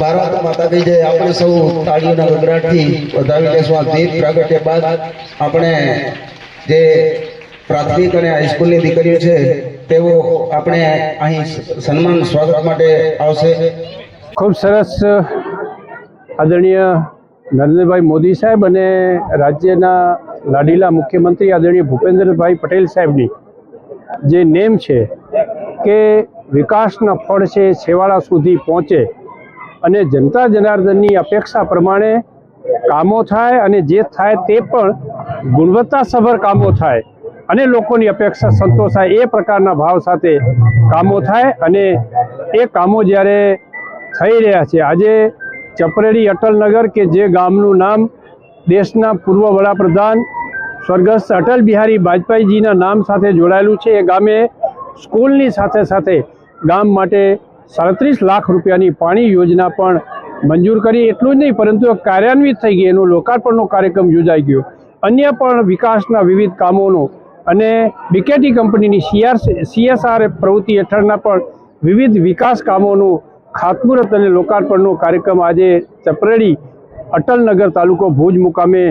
ભારત માતા કી આપણે સૌ તાળીઓના ગગડાટથી વધાવી લેશું આ દીપ પ્રાગટ્ય બાદ. આપણે જે પ્રાથમિક અને હાઈસ્કૂલની દીકરીઓ છે, તેઓ આપણે અહીં સન્માન, સ્વાગત માટે આવશે. ખૂબ સરસ, આદરણીય નરેન્દ્રભાઈ મોદી સાહેબ અને રાજ્યના લાડીલા મુખ્યમંત્રી આદરણીય ભૂપેન્દ્રભાઈ પટેલ સાહેબની જે નેમ છે કે વિકાસના ફળ છે, છેવાડા સુધી પહોંચે. અને જનતા જનાર્દનની અપેક્ષા પ્રમાણે કામો થાય અને જે થાય તે પણ ગુણવત્તાસભર કામો થાય અને લોકોની અપેક્ષા સંતોષાય એ પ્રકારના ભાવ સાથે કામો થાય અને એ કામો જ્યારે થઈ રહ્યા છે. આજે ચપરેડી અટલનગર કે જે ગામનું નામ દેશના પૂર્વ વડાપ્રધાન સ્વર્ગસ્થ અટલ બિહારી વાજપેયીજીના નામ સાથે જોડાયેલું છે. એ ગામે સ્કૂલની સાથે સાથે ગામ માટે સાડત્રીસ લાખ રૂપિયાની પાણી યોજના પણ મંજૂર કરી એટલું જ નહીં, પરંતુ કાર્યાન્વિત થઈ ગઈ. એનું લોકાર્પણનો કાર્યક્રમ યોજાઈ ગયો. અન્ય પણ વિકાસના વિવિધ કામોનો અને બીકેટી કંપનીની સીઆર સીએસઆર પ્રવૃત્તિ હેઠળના પણ વિવિધ વિકાસ કામોનું ખાતમુહૂર્ત અને લોકાર્પણનો કાર્યક્રમ આજે ચપરેડી અટલનગર તાલુકો ભુજ મુકામે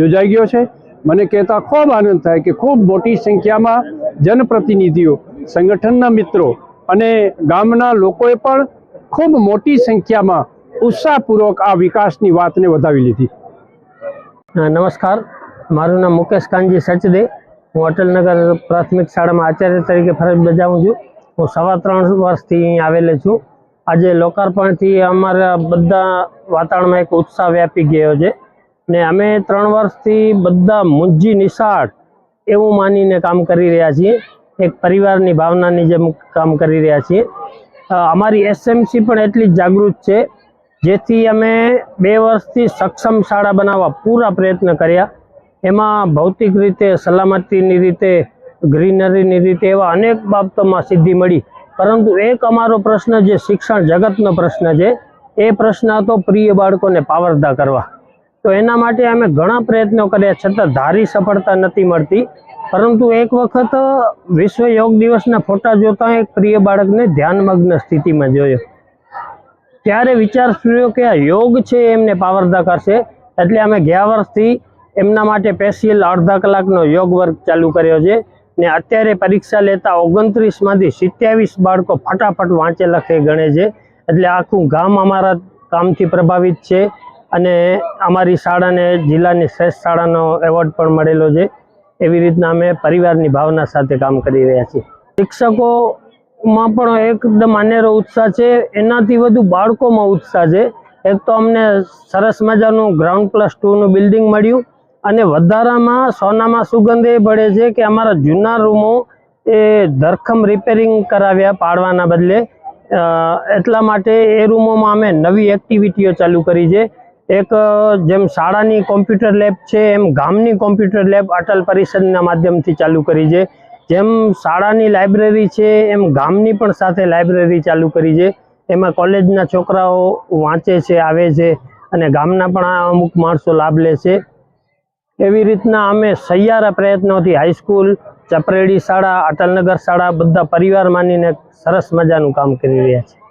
યોજાઈ ગયો છે. મને કહેતા ખૂબ આનંદ થાય કે ખૂબ મોટી સંખ્યામાં જનપ્રતિનિધિઓ, સંગઠનના મિત્રો અને ગામના લોકોએ પણ ખૂબ મોટી સંખ્યામાં ઉત્સાહપૂર્વક આ વિકાસની વાતને વધાવી લીધી. નમસ્કાર. મારું નામ મુકેશ કાનજી સચદે. હું અટલનગર પ્રાથમિક શાળામાં આચાર્ય તરીકે ફરજ બજાવું છું. હું સવા ત્રણ વર્ષથી અહીં આવેલો છું. આજે લોકાર્પણથી અમારા બધા વાતાવરણમાં એક ઉત્સાહ વ્યાપી ગયો છે ને અમે ત્રણ વર્ષથી બધા મુંજી નિશાળ એવું માનીને કામ કરી રહ્યા છીએ. એક પરિવારની ભાવનાની જેમ કામ કરી રહ્યા છીએ. અમારી એસએમસી પણ એટલી જ જાગૃત છે, જેથી અમે બે વર્ષથી સક્ષમ શાળા બનાવવા પૂરા પ્રયત્ન કર્યા. એમાં ભૌતિક રીતે, સલામતીની રીતે, ગ્રીનરીની રીતે એવા અનેક બાબતોમાં સિદ્ધિ મળી. પરંતુ એક અમારો પ્રશ્ન જે શિક્ષણ જગતનો પ્રશ્ન છે, એ પ્રશ્ન હતો પ્રિય બાળકોને પાવરદા કરવા. તો એના માટે અમે ઘણા પ્રયત્નો કર્યા, છતાં ધારી સફળતા નથી મળતી. પરંતુ એક વખત વિશ્વ યોગ દિવસના ફોટા જોતા એક પ્રિય બાળકને ધ્યાનમગ્ન સ્થિતિમાં જોયો. ત્યારે વિચાર થયો કે આ યોગ છે, એમને પાવરદા કરશે એટલે અમે ગયા વર્ષથી એમના માટે સ્પેશિયલ અડધા કલાકનો યોગ વર્ગ ચાલુ કર્યો છે ને અત્યારે પરીક્ષા લેતા ઓગણત્રીસમાંથી સિત્યાવીસ બાળકો ફટાફટ વાંચે લખે ગણે છે. એટલે આખું ગામ અમારા કામથી પ્રભાવિત છે અને અમારી શાળાને જિલ્લાની શ્રેષ્ઠ શાળાનો એવોર્ડ પણ મળેલો છે. એવી રીતના અમે પરિવારની ભાવના સાથે કામ કરી રહ્યા છીએ. શિક્ષકોમાં પણ એકદમ અનેરો ઉત્સાહ છે. એનાથી વધુ બાળકોમાં ઉત્સાહ છે. એક તો અમને સરસ મજાનું ગ્રાઉન્ડ પ્લસ ટુનું બિલ્ડિંગ મળ્યું અને વધારામાં સોનામાં સુગંધ એ પડે છે કે અમારા જૂના રૂમો એ ધરખમ રિપેરિંગ કરાવ્યા પાડવાના બદલે. એટલા માટે એ રૂમોમાં અમે નવી એક્ટિવિટીઓ ચાલુ કરી છે. એક જેમ શાળાની કોમ્પ્યુટર લેબ છે, એમ ગામની કોમ્પ્યુટર લેબ અટલ પરિષદના માધ્યમથી ચાલુ કરી છે. જેમ શાળાની લાઇબ્રેરી છે, એમ ગામની પણ સાથે લાઇબ્રેરી ચાલુ કરી છે. એમાં કોલેજના છોકરાઓ વાંચે છે, આવે છે અને ગામના પણ અમુક માણસો લાભ લે છે. એવી રીતના અમે સહિયારા પ્રયત્નોથી હાઈસ્કૂલ, ચપરેડી શાળા, અટલનગર શાળા બધા પરિવાર માનીને સરસ મજાનું કામ કરી રહ્યા છીએ.